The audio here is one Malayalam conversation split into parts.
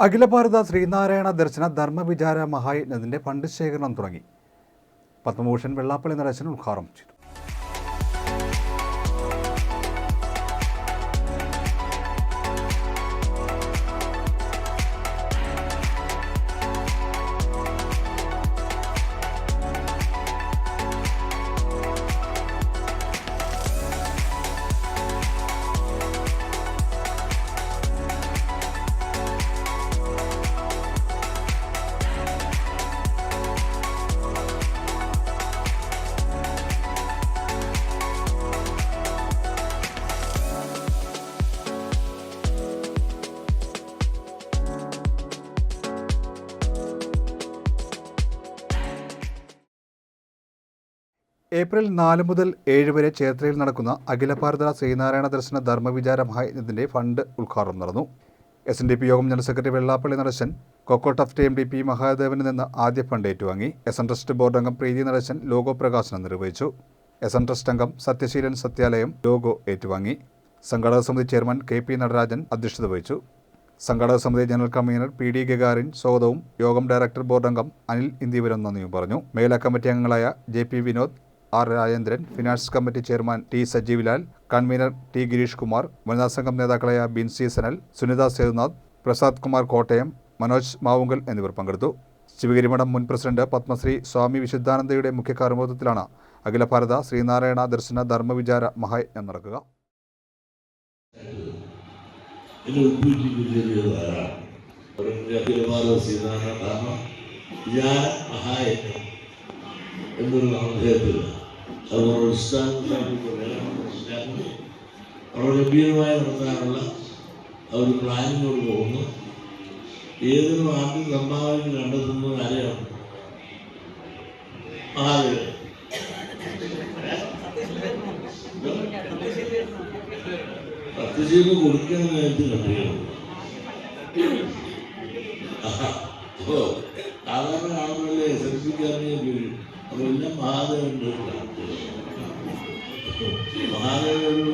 അഖില ഭാരത ശ്രീനാരായണ ദർശന ധർമ്മവിചാര മഹായജ്ഞത്തിന്റെ ഫണ്ട് ശേഖരണം തുടങ്ങി. പത്മഭൂഷൺ വെള്ളാപ്പള്ളി നടേശൻ ഉദ്ഘാടനം ചെയ്തു. ഏപ്രിൽ നാല് മുതൽ ഏഴ് വരെ ചേർത്തലയിൽ നടക്കുന്ന അഖില ഭാരത ശ്രീനാരായണ ദർശന ധർമ്മവിചാര മഹായജ്ഞത്തിന്റെ ഫണ്ട് ഉദ്ഘാടനം നടന്നു. S N D P Yogam general secretary Vellappally Natesan കൊക്കോട്ടഫ്റ്റ് M D P മഹാദേവനിൽ നിന്ന് ആദ്യ ഫണ്ട് ഏറ്റുവാങ്ങി. എസ് എൻ ട്രസ്റ്റ് ബോർഡ് അംഗം പ്രീതി നടശൻ ലോഗോ പ്രകാശനം നിർവഹിച്ചു. എസ് എൻ ട്രസ്റ്റ് അംഗം സത്യശീലൻ സത്യാലയം ലോഗോ ഏറ്റുവാങ്ങി. സംഘാടക സമിതി ചെയർമാൻ കെ പി നടരാജൻ അധ്യക്ഷത വഹിച്ചു. സംഘാടക സമിതി general convener P D Gagarin സ്വാഗതവും യോഗം ഡയറക്ടർ ബോർഡ് അംഗം അനിൽ ഇന്ദീവരം നന്ദിയും പറഞ്ഞു. മേലാ കമ്മിറ്റി അംഗങ്ങളായ J P Vinod R Rajendran finance committee chairman T Sajeevlal convener T Girish Kumar വനിതാ സംഘം നേതാക്കളായ ബിൻസി സനൽ സുനിത സേതുനാഥ് പ്രസാദ് കുമാർ കോട്ടയം മനോജ് മാവുങ്കൽ എന്നിവർ പങ്കെടുത്തു. ശിവഗിരിമഠം മുൻ പ്രസിഡന്റ് പത്മശ്രീ സ്വാമി വിശുദ്ധാനന്ദയുടെ മുഖ്യ കാർമ്മോദത്തിലാണ് അഖില ഭാരത ശ്രീനാരായണ ദർശന ധർമ്മവിചാര മഹായജ്ഞം നടക്കുക. ശ്രീനാരായണ ധർമ്മ മഹായജ്ഞം. എന്നൊരു നാമധേയത്തിൽ അത് നമ്മുടെ ഇഷ്ടാനുസരണം മനസ്സിലാക്കുന്നു വളരെ ഗംഭീരമായി നടത്താനുള്ള ഒരു പ്ലാനിങ്ങോട് പോകുന്നു. ഏതൊരു ആദ്യം സംഭാവന കണ്ടെത്തുന്നത് ആരെയാണ് മഹാദേവൻ സത്യജീവൻ കൊടുക്കുന്ന നേരത്ത് കണ്ടുകയാണ് സാധാരണ ആളുകളെ എസ് എൽ സിക്കാരനെ പേര് അപ്പൊ എല്ലാം മഹാദേവന്റെ മഹാദേവൻ ഒരു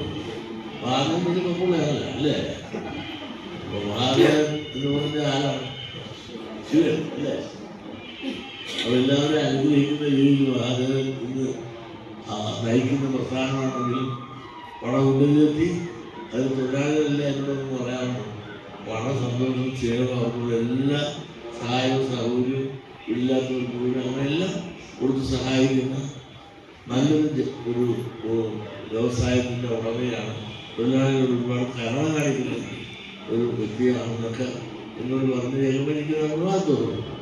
മഹാദേവൻ ഒരു അല്ലേ? അപ്പൊ മഹാദേവൻ എന്ന് പറഞ്ഞ ആരാണ്? ശിവൻ അല്ലേ? അപ്പൊ എല്ലാവരും അനുഗ്രഹിക്കുന്ന ഈ മഹാദേവൻ ഇന്ന് നയിക്കുന്ന പ്രസ്ഥാനമാണെങ്കിലും പണം ഉള്ളിലെത്തി അത് തൊഴിലാളികളെല്ലാം എന്നോടൊന്ന് പറയാമോ പണം സന്തോഷം ചെയ്യണം അവർക്കുള്ള എല്ലാ സഹായവും സൗകര്യവും ഇല്ലാത്തവർക്ക് കൊടുത്ത് സഹായിക്കുന്ന നല്ലൊരു ഒരു വ്യവസായത്തിന്റെ ഉടമയാണ്. തൊഴിലാളികളോട് ഒരുപാട് കരുണ കാണിക്കുന്ന ഒരു വ്യക്തിയാണെന്നൊക്കെ എന്നോട് പറഞ്ഞു കഴിയുമ്പോൾ എനിക്ക് തോന്നുന്നു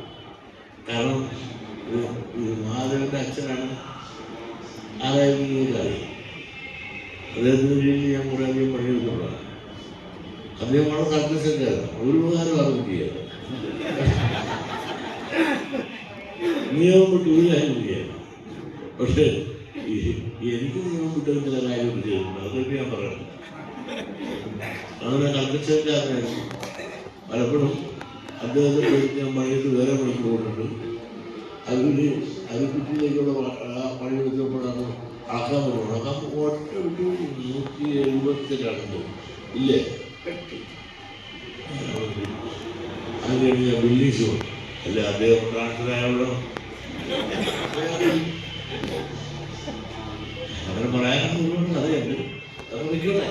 കാരണം മഹാദേവന്റെ അച്ഛനാണ് എനിക്കറിയാം അദ്ദേഹത്തിന് വേണ്ടി ഞാൻ കുറേ അധികം പണിയെടുക്കുള്ളതാണ് അദ്ദേഹമാണ് സർക്കസക്കാരൻ ഒരു ഉപകാരം അറിവ് ചെയ്യാറ് നിയമം വിട്ട് പക്ഷേ എനിക്ക് നിയമം വിട്ട് ചില കാര്യം ചെയ്യുന്നുണ്ട് അതൊക്കെ ഞാൻ പറയണം അങ്ങനെ കർക്കശക്കാരനായിരുന്നു പലപ്പോഴും അദ്ദേഹത്തെ ഞാൻ പണിയിട്ട് വേറെ പണിക്ക് പോയിട്ടുണ്ട്. അതിന് അരിക്കുറ്റിയിലേക്കുള്ള കുട്ടിയിലേക്കുള്ള ആ പണി എടുത്തപ്പോഴാണ് അളക്കാൻ പോകുന്നത് അളക്കാൻ ഒറ്റ ഒരു നൂറ്റി എഴുപത്തിരണ്ട്. ഇല്ലേ? അത് കഴിഞ്ഞ് ഞാൻ പോയി അല്ല? അദ്ദേഹം ട്രാൻസ്ഫർ ആയല്ലോ അങ്ങനെ പറയാനൊന്നും അറിയണ്ട് അത് വിളിക്കട്ടെ.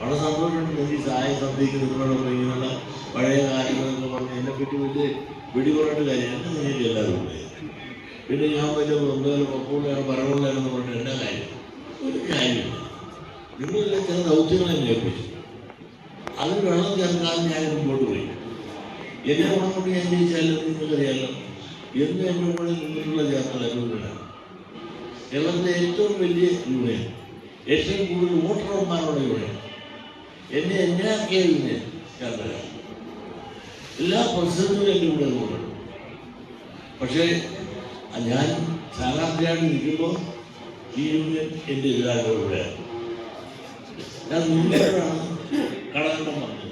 വളരെ സന്തോഷമുണ്ട് ഈ സഹായ സന്ധിക്ക് നിങ്ങളോട് ഇങ്ങനെയുള്ള പഴയ കാര്യങ്ങളൊക്കെ പറഞ്ഞ് എന്നെപ്പറ്റി വലിയ വെടിപൊറേണ്ട കാര്യമാണ് നിലയിൽ എല്ലാവരും ഉണ്ട് പിന്നെ ഞാൻ വലിയ വൃന്ദയിലും പപ്പുള്ളതാണ് പറവുള്ളതാണെന്ന് പറഞ്ഞിട്ട് എന്റെ കാര്യം? ഒരു കാര്യമില്ല. നിങ്ങളെല്ലാം ചില ദൗത്യങ്ങളെ ഏൽപ്പിച്ചു. അതിന് വെള്ളം ചേർക്കാതെ ഞാൻ മുമ്പോട്ട് പോയി. എന്നെ ഗുണം കൊണ്ട് ഞാൻ ജയിച്ചാലും നിങ്ങൾക്കറിയാലോ? എന്ന് എന്റെ കൂടെ നിന്നിട്ടുള്ള ചേർന്നാൽ യൂണിയനാണ് കേരളത്തിലെ ഏറ്റവും വലിയ യൂണിയൻ ഏറ്റവും കൂടുതൽ വോട്ടർമാരുടെ യൂണിയൻ എന്നെ എന്നാക്കിയതിന് ചേർന്നതാണ് എല്ലാ പ്രസിഡന്റും എന്റെ കൂടെ കൂടെ പക്ഷേ ഞാൻ സ്ഥാനാർത്ഥിയായിട്ട് നിൽക്കുമ്പോൾ ഈ യൂണിയൻ എന്റെ എതിരാളികളുടെ ഞാൻ നിന്നപ്പോഴാണ് കടകണ്ടം വന്നത്